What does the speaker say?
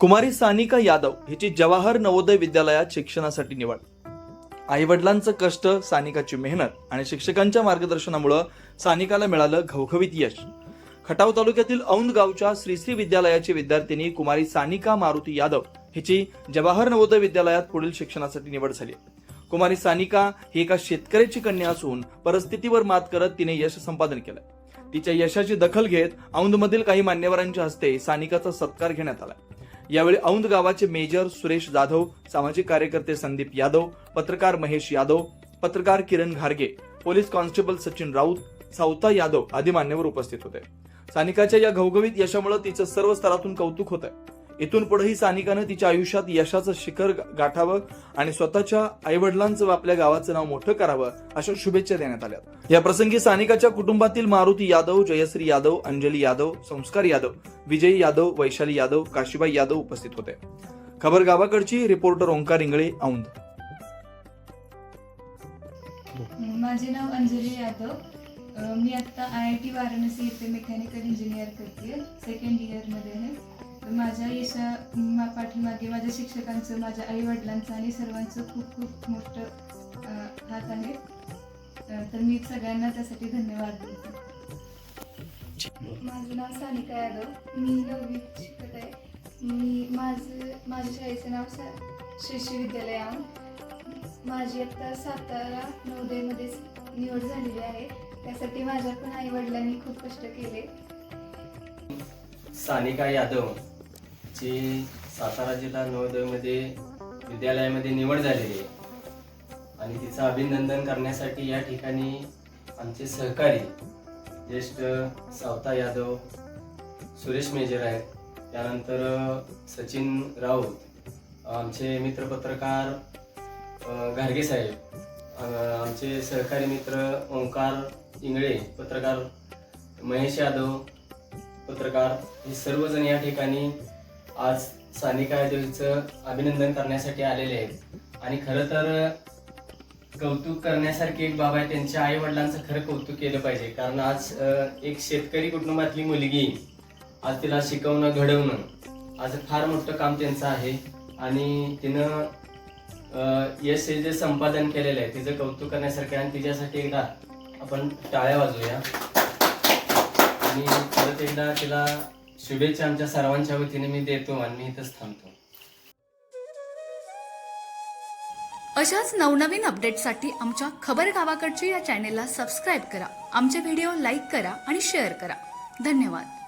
कुमारी सानिका यादव हिची जवाहर नवोदय विद्यालयात शिक्षणासाठी निवड. आई वडिलांचं कष्ट सानिकाची मेहनत आणि शिक्षकांच्या मार्गदर्शनामुळं सानिकाला मिळालं घवघवीत यश. खटाव तालुक्यातील औंद गावच्या श्रीश्री विद्यालयाची विद्यार्थिनी कुमारी सानिका मारुती यादव हिची जवाहर नवोदय विद्यालयात पुढील शिक्षणासाठी निवड झाली. कुमारी सानिका ही एका शेतकऱ्याची कन्या असून परिस्थितीवर मात करत तिने यश संपादन केलं. तिच्या यशाची दखल घेत औंधमधील काही मान्यवरांच्या हस्ते सानिकाचा सत्कार घेण्यात आला. यावेळी औंद गावाचे मेजर सुरेश जाधव सामाजिक कार्यकर्ते संदीप यादव पत्रकार महेश यादव पत्रकार किरण घारगे पोलीस कॉन्स्टेबल सचिन राऊत सावता यादव आदी मान्यवर उपस्थित होते. सानिकाच्या या घवघवीत यशामुळे तिचं सर्व स्तरातून कौतुक होतं इथून पुढेही सानिकानं तिच्या आयुष्यात यशाचं शिखर गाठावं आणि स्वतःच्या आईवडिलांचं आपल्या गावाचं नाव मोठं करावं अशा शुभेच्छा देण्यात आल्या या प्रसंगी सानिकाच्या कुटुंबातील मारुती यादव जयश्री यादव अंजली यादव संस्कार यादव विजय यादव वैशाली यादव काशीबाई यादव उपस्थित होते. खबर गावाकडची रिपोर्टर ओंकार इंगळे औंध. माझे नाव अंजली यादव. मी आता आय आय टी वाराणसी येथे मेकॅनिकल इंजिनियर करते सेकंड इयरमध्ये आहे. माझ्या यशा मा- पाठीमागे माझ्या शिक्षकांचं माझ्या आई वडिलांचं आणि सर्वांचं खूप खूप मोठं हात आहे. तर मी सगळ्यांना त्यासाठी धन्यवाद देते. माझं नाव सानिका यादव. मी नववीत शिकत आहे. मी माझं माझ्या शाळेचं नाव सा शिष्य विद्यालय माझी आत्ता सातारा नवोदयमध्येच निवड झालेली आहे. त्यासाठी माझ्या पण आई वडिलांनी खूप कष्ट केले. सानिका यादव. ची सातारा जिल्हा नवोदयमध्ये विद्यालयामध्ये निवड झालेली आहे. आणि तिचं अभिनंदन करण्यासाठी या ठिकाणी आमचे सहकारी ज्येष्ठ सावता यादव सुरेश मेजर आहेत. त्यानंतर सचिन राऊत आमचे मित्र पत्रकार घारगे साहेब आमचे सहकारी मित्र ओंकार इंगळे पत्रकार महेश यादव पत्रकार हे सर्वजण या ठिकाणी आज सानिका देवीचं अभिनंदन करण्यासाठी आलेले आहेत. आणि खरं तर कौतुक करण्यासारखी एक बाब आहे त्यांच्या आई वडिलांचं खरं कौतुक केलं पाहिजे. कारण आज एक शेतकरी कुटुंबातली मुलगी आज तिला शिकवणं घडवणं आज फार मोठं काम त्यांचं आहे. आणि तिनं यश हे जे संपादन केलेलं आहे तिचं कौतुक करण्यासारखं आणि तिच्यासाठी एकदा आपण टाळ्या वाजवूया. आणि परत एकदा तिला शुभेच्छा आमच्या सर्वांच्या वतीने मी देतो आणि मी इथंच थांबतो. अशाच नवनवीन अपडेटसाठी आमच्या खबर गावाकडची या चॅनेलला सबस्क्राईब करा. आमचे व्हिडिओ लाईक करा आणि शेअर करा. धन्यवाद.